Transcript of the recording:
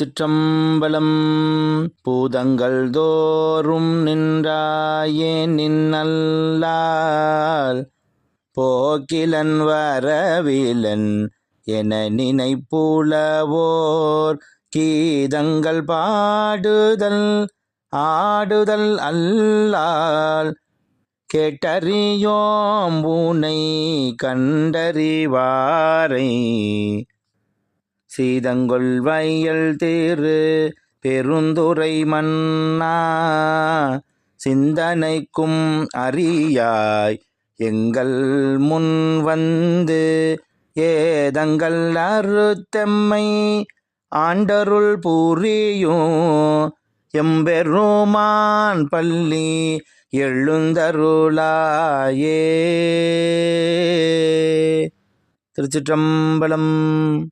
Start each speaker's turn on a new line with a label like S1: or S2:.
S1: திருச்சிற்றம்பலம் பூதங்கள் தோறும் நின்றாயே நின்னல்லால் போக்கிலன் வரவிலன் என நினைப்புலவோர். கீதங்கள் பாடுதல் ஆடுதல் அல்லால் கேட்டறியோம் பூனை கண்டறிவாரை. சீதங்கொள் வயல் தேரு பெருந்துரை மன்னா. சிந்தனைக்கும் அறியாய் எங்கள் முன் வந்து ஏதங்கள் அறுத்தெம்மை ஆண்டருள் புரியும். எம்பெருமான் பள்ளி எழுந்தருளாயே. திருச்சிற்றம்பலம்